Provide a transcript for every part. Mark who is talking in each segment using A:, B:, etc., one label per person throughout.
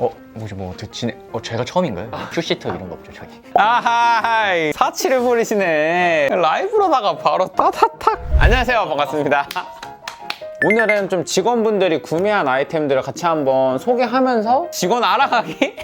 A: 어 뭐지 뭐 듣지네 어 제가 처음인가요? 큐시트 이런 거 없죠 저기
B: 아하 사치를 부리시네 라이브로다가 바로 따타탁 안녕하세요 반갑습니다 오늘은 좀 직원분들이 구매한 아이템들을 같이 한번 소개하면서 직원 알아가기?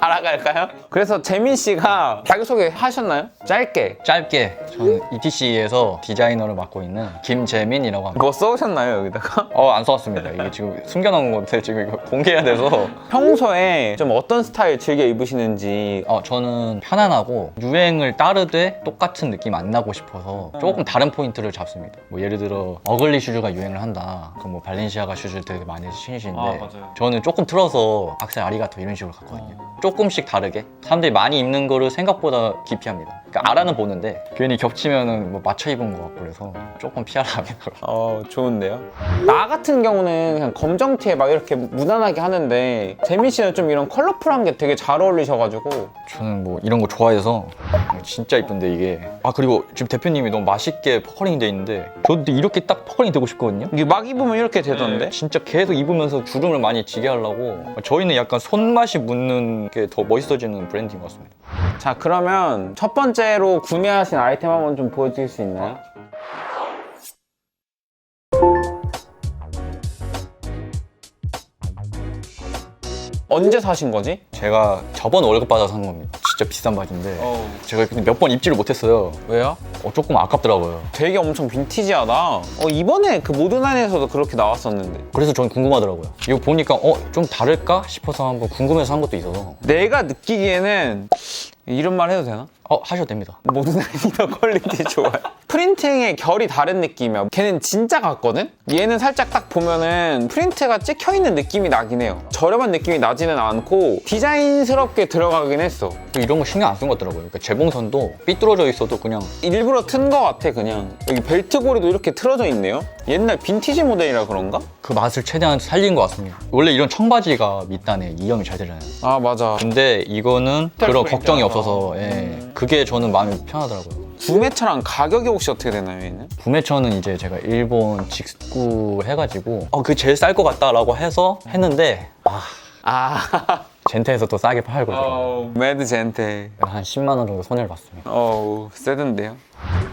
B: 알아갈까요? 그래서 재민 씨가 자기소개 하셨나요? 짧게
A: 짧게 저는 ETC에서 디자이너를 맡고 있는 김재민이라고 합니다
B: 뭐 써오셨나요 여기다가?
A: 어 안 써왔습니다 이게 지금 숨겨놓은 건데 지금 이거 공개해야 돼서
B: 평소에 좀 어떤 스타일 즐겨 입으시는지
A: 어, 저는 편안하고 유행을 따르되 똑같은 느낌 안 나고 싶어서 조금 다른 포인트를 잡습니다. 뭐 예를 들어 어글리 슈즈가 유행을 한다. 그럼 뭐 발렌시아가 슈즈를 되게 많이 신으시는데
B: 아, 맞아요.
A: 저는 조금 틀어서 악셀 아리가토 이런 식으로 갖거든요. 조금씩 다르게 사람들이 많이 입는 거를 생각보다 기피합니다. 그러니까 알아는 보는데 괜히 겹치면은 뭐 맞춰 입은 것 같고 그래서 조금 피하라 하겠더라고요.
B: 어 좋은데요? 나 같은 경우는 그냥 검정 티에 막 이렇게 무난하게 하는데 재민 씨는 좀 이런 컬러풀한 게 되게 잘 어울리셔가지고
A: 저는 뭐 이런 거 좋아해서 진짜 이쁜데 이게 아 그리고 지금 대표님이 너무 맛있게 퍼커링 돼 있는데 저도 이렇게 딱 퍼커링 되고 싶거든요.
B: 이게 막 입으면 이렇게 되던데?
A: 진짜 계속 입으면서 주름을 많이 지게 하려고 저희는 약간 손맛이 묻는 게 더 멋있어지는 브랜드인 것 같습니다
B: 자 그러면 첫 번째 로 구매하신 아이템 한번 좀 보여주실 수 있나요? 언제 사신 거지?
A: 제가 저번 월급 받아서 산 겁니다. 진짜 비싼 바지인데 제가 몇 번 입지를 못했어요.
B: 왜요?
A: 어, 조금 아깝더라고요.
B: 되게 엄청 빈티지하다. 어, 이번에 그 모든라인에서도 그렇게 나왔었는데.
A: 그래서 전 궁금하더라고요. 이거 보니까 어 좀 다를까 싶어서 한번 궁금해서 산 것도 있어서.
B: 내가 느끼기에는 이런 말 해도 되나?
A: 어 하셔도 됩니다
B: 모든 더 퀄리티 좋아요. 프린팅의 결이 다른 느낌이야. 걔는 진짜 같거든? 얘는 살짝 딱 보면은 프린트가 찍혀 있는 느낌이 나긴 해요. 저렴한 느낌이 나지는 않고 디자인스럽게 들어가긴 했어.
A: 이런 거 신경 안 쓴 것 같더라고요 그러니까 재봉선도 삐뚤어져 있어도 그냥
B: 일부러 튼 거 같아, 그냥. 여기 벨트 고리도 이렇게 틀어져 있네요? 옛날 빈티지 모델이라 그런가?
A: 그 맛을 최대한 살린 것 같습니다 원래 이런 청바지가 밑단에 이염이 잘 되잖아요
B: 아, 맞아.
A: 근데 이거는 그런. 걱정이 없어서 예. 그게 저는 마음이 편하더라고요.
B: 구매처랑 가격이 혹시 어떻게 되나요, 얘는?
A: 구매처는 이제 제가 일본 직구 해가지고 어, 그게 제일 쌀 것 같다라고 해서 했는데 아
B: 아,
A: 젠테에서 또 싸게 팔고 있어요.
B: 어, 매드 젠테.
A: 한 10만 원 정도 손해를 봤습니다.
B: 어우, 세던데요?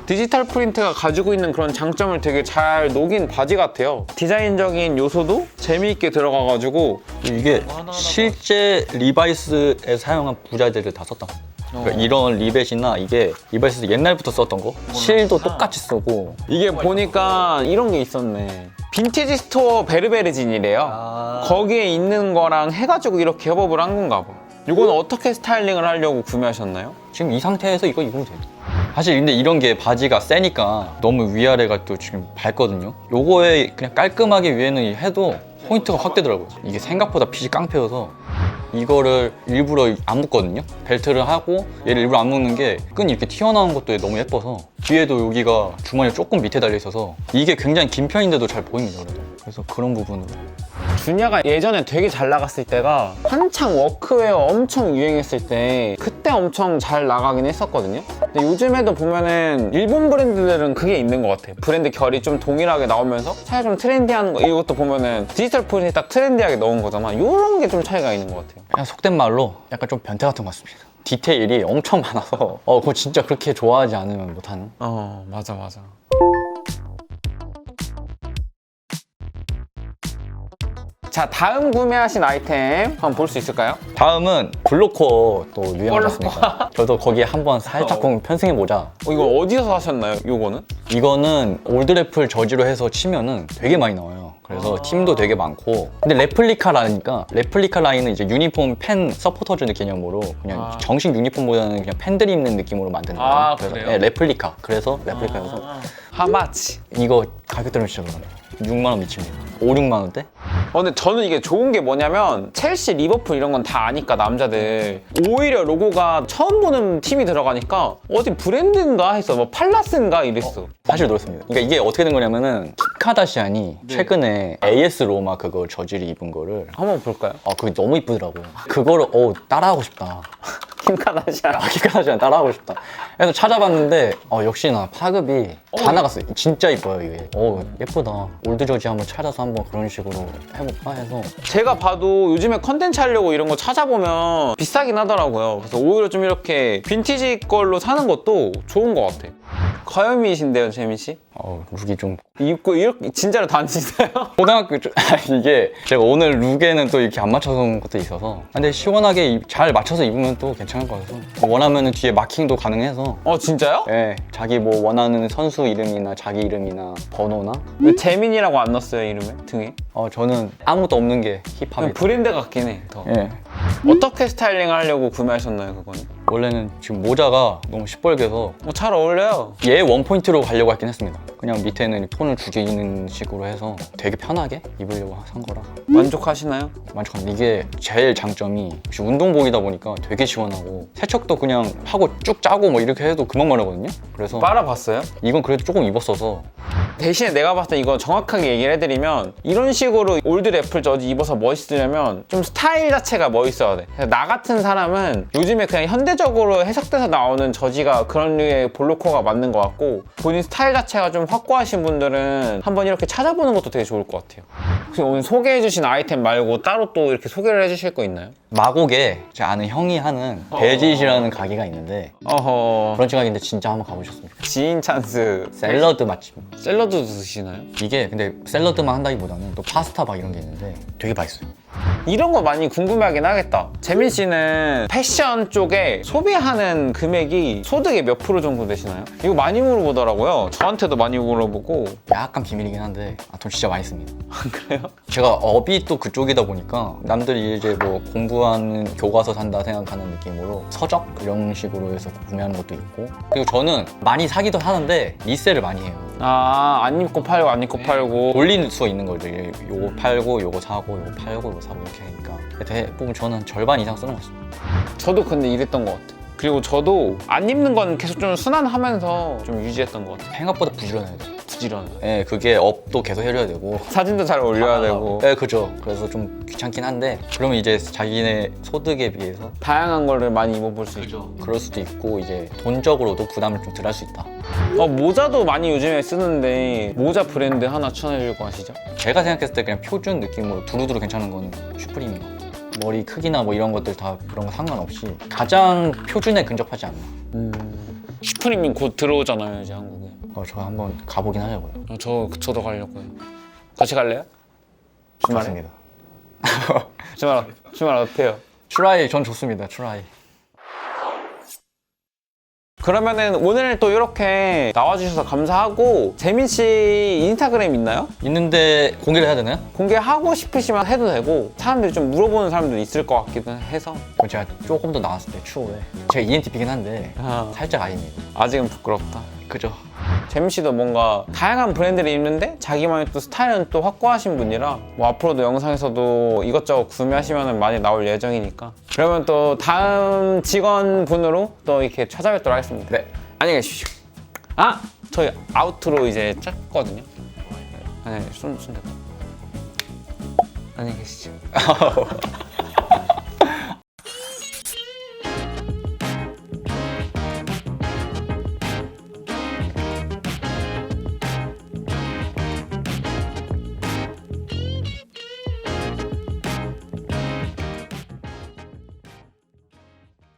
B: 디지털 프린트가 가지고 있는 그런 장점을 되게 잘 녹인 바지 같아요. 디자인적인 요소도 재미있게 들어가가지고
A: 이게 실제 리바이스에 사용한 부자재를 다 썼던 겁니다. 그러니까 이런 리벳이나 이게 리바이스 옛날부터 썼던 거 실도 똑같이 쓰고
B: 이게 보니까 이런 게 있었네. 빈티지 스토어 베르베르진이래요. 거기에 있는 거랑 해가지고 이렇게 협업을 한 건가 봐. 이건 어떻게 스타일링을 하려고 구매하셨나요?
A: 지금 이 상태에서 이거 입으면 돼요. 사실 근데 이런 게 바지가 세니까 너무 위아래가 또 지금 밝거든요. 요거에 그냥 깔끔하게 위에는 해도 포인트가 확 되더라고요. 이게 생각보다 핏이 깡패여서 이거를 일부러 안 묶거든요. 벨트를 하고 얘를 일부러 안 묶는 게 끈이 이렇게 튀어나온 것도 너무 예뻐서 뒤에도 여기가 주머니 조금 밑에 달려 있어서 이게 굉장히 긴 편인데도 잘 보입니다. 그래도. 그래서 그런 부분으로
B: 준야가 예전에 되게 잘 나갔을 때가 한창 워크웨어 엄청 유행했을 때 그때 엄청 잘 나가긴 했었거든요. 근데 요즘에도 보면은 일본 브랜드들은 그게 있는 것 같아요. 브랜드 결이 좀 동일하게 나오면서 차라리 좀 트렌디한 거 이것도 보면은 디지털 프린트에 딱 트렌디하게 넣은 거잖아. 이런 게 좀 차이가 있는 것 같아요.
A: 그냥 속된 말로 약간 좀 변태 같은 것 같습니다. 디테일이 엄청 많아서 어 그거 진짜 그렇게 좋아하지 않으면 못하는
B: 어 맞아 맞아. 자 다음 구매하신 아이템 한번 볼 수 있을까요?
A: 다음은 블로커 또 유행하지 않습니까? 저도 거기에 한번 살짝 좀 편승해 보자.
B: 어, 이거 어디서 사셨나요? 요거는?
A: 이거는 올드래플 저지로 해서 치면은 되게 많이 나와요. 그래서 팀도 되게 많고 근데 레플리카 라니까 레플리카 라인은 이제 유니폼 팬 서포터즈 개념으로 그냥
B: 아.
A: 정식 유니폼보다는 그냥 팬들이 입는 느낌으로 만든 거예요.
B: 아,
A: 그래서
B: 그래요?
A: 네, 레플리카. 그래서 레플리카여서
B: 하마치.
A: 이거 가격 들으면 진짜 그러네요. 6만 원 미칩니다. 5, 6만 원대?
B: 어, 근데 저는 이게 좋은 게 뭐냐면 첼시, 리버풀 이런 건 다 아니까 남자들 오히려 로고가 처음 보는 팀이 들어가니까 어디 브랜드인가 했어 뭐 팔라스인가 이랬어
A: 사실 그렇습니다. 그러니까 이게 어떻게 된 거냐면은 킴 카다시안이 최근에 AS 로마 그거 저지를 입은 거를
B: 한번 볼까요?
A: 아 그게 너무 이쁘더라고요. 그거를 어 따라하고 싶다.
B: 김카다시안.
A: 기까지 따라하고 싶다. 그래서 찾아봤는데 어, 역시나 파급이 다 나갔어요. 진짜 이뻐요 이게. 어 예쁘다. 올드 저지 한번 찾아서 한번 그런 식으로 해볼까 해서
B: 제가 봐도 요즘에 컨텐츠 하려고 이런 거 찾아보면 비싸긴 하더라고요. 그래서 오히려 좀 이렇게 빈티지 걸로 사는 것도 좋은 것 같아요. 과염이신데요, 재민 씨?
A: 어, 룩이 좀
B: 입고 이렇게 진짜로 다니시나요?
A: 고등학교 좀- 이게 제가 오늘 룩에는 또 이렇게 안 맞춰서 온 것도 있어서 근데 시원하게 입- 잘 맞춰서 입으면 또 괜찮을 것 같아서 원하면 뒤에 마킹도 가능해서
B: 어, 진짜요?
A: 예, 자기 뭐 원하는 선수 이름이나 자기 이름이나 번호나
B: 왜 재민이라고 안 넣었어요, 이름에? 등에?
A: 어, 저는 아무것도 없는 게
B: 그냥
A: 힙합이에요.
B: 브랜드 같긴 해, 더.
A: 예.
B: 어떻게 스타일링 하려고 구매하셨나요, 그거는?
A: 원래는 지금 모자가 너무 시뻘개서
B: 뭐잘 어울려요.
A: 얘 원포인트로 가려고 했긴 했습니다. 그냥 밑에는 톤을 죽이는 식으로 해서 되게 편하게 입으려고 산 거라
B: 만족하시나요?
A: 만족합니다. 이게 제일 장점이 역시 운동복이다 보니까 되게 시원하고 세척도 그냥 하고 쭉 짜고 뭐 이렇게 해도 금방 마르거든요. 그래서
B: 빨아봤어요?
A: 이건 그래도 조금 입었어서
B: 대신에 내가 봤을 때 이거 정확하게 얘기를 해드리면 이런 식으로 올드 래플 저지 입어서 멋있으려면 좀 스타일 자체가 멋있어야 돼. 그래서 나 같은 사람은 요즘에 그냥 현대적으로 해석돼서 나오는 저지가 그런 류의 볼로코가 맞는 것 같고 본인 스타일 자체가 좀 확고하신 분들은 한번 이렇게 찾아보는 것도 되게 좋을 것 같아요. 혹시 오늘 소개해주신 아이템 말고 따로 또 이렇게 소개를 해주실 거 있나요?
A: 마곡에 제 아는 형이 하는 베짓이라는 가게가 있는데
B: 어허
A: 브런치 가게인데 진짜 한번 가보셨으면 좋겠어요.
B: 지인 찬스
A: 샐러드 맛집.
B: 샐러드 드시나요?
A: 이게 근데 샐러드만 한다기보다는 또 파스타 막 이런 게 있는데 되게 맛있어요.
B: 이런 거 많이 궁금해하긴 하겠다. 재민 씨는 패션 쪽에 소비하는 금액이 소득의 몇 프로 정도 되시나요? 이거 많이 물어보더라고요. 저한테도 많이 물어보고.
A: 약간 비밀이긴 한데 아, 돈 진짜 많이 씁니다.
B: 그래요?
A: 제가 업이 또 그쪽이다 보니까 남들이 이제 뭐 공부하는 교과서 산다 생각하는 느낌으로 서적 이런 식으로 해서 구매하는 것도 있고 그리고 저는 많이 사기도 하는데 리셀을 많이 해요.
B: 아, 안 입고 팔고, 안 입고 팔고.
A: 올릴 수 있는 거죠. 이- 요거 팔고 요거 사고 요거 팔고 요거 사고 이렇게 하니까 대부분 저는 절반 이상 쓰는 것 같습니다.
B: 저도 근데 이랬던 것 같아요. 그리고 저도 안 입는 건 계속 좀 순환하면서 좀 유지했던 것 같아요.
A: 생각보다 부지런해야 돼요.
B: 부지런.
A: 예, 그게 업도 계속 해줘야 되고
B: 사진도 잘 올려야 되고.
A: 네, 그죠. 그래서 좀 귀찮긴 한데 그러면 이제 자기네 소득에 비해서
B: 다양한 거를 많이 입어볼 수 있죠.
A: 그럴 수도 있고 이제 돈적으로도 부담을 좀 덜 할 수 있다.
B: 어, 모자도 많이 요즘에 쓰는데 모자 브랜드 하나 추천해주고 하시죠?
A: 제가 생각했을 때 그냥 표준 느낌으로 두루두루 괜찮은 거는 슈프림인 것 같아요. 머리 크기나 뭐 이런 것들 다 그런 거 상관없이 가장 표준에 근접하지 않나.
B: 슈프림이 곧 들어오잖아요, 이제 한국에.
A: 어, 저 한번 가보긴 하려고요.
B: 어, 저 저도 가려고요. 같이 갈래요? 주말에?
A: 좋습니다.
B: 주말 주말 어때요?
A: 트라이 전 좋습니다. 트라이.
B: 그러면은 오늘 또 이렇게 나와주셔서 감사하고 재민 씨 인스타그램 있나요?
A: 있는데 공개를 해야 되나요?
B: 공개하고 싶으시면 해도 되고 사람들이 좀 물어보는 사람도 있을 것 같기도 해서
A: 그럼 제가 조금 더 나왔을 때 추후에 제가 E ENTP긴 한데
B: 아,
A: 살짝 아닙니다.
B: 아직은 부끄럽다.
A: 그죠?
B: 재민 씨도 뭔가 다양한 브랜드를 입는데 자기만의 또 스타일은 또 확고하신 분이라 뭐 앞으로도 영상에서도 이것저것 구매하시면 많이 나올 예정이니까 그러면 또 다음 직원분으로 또 이렇게 찾아뵙도록 하겠습니다.
A: 네.
B: 안녕히 계십시오. 아 저희 아우트로 이제 짰거든요. 아니 손 손. 대고 안녕히 계시죠.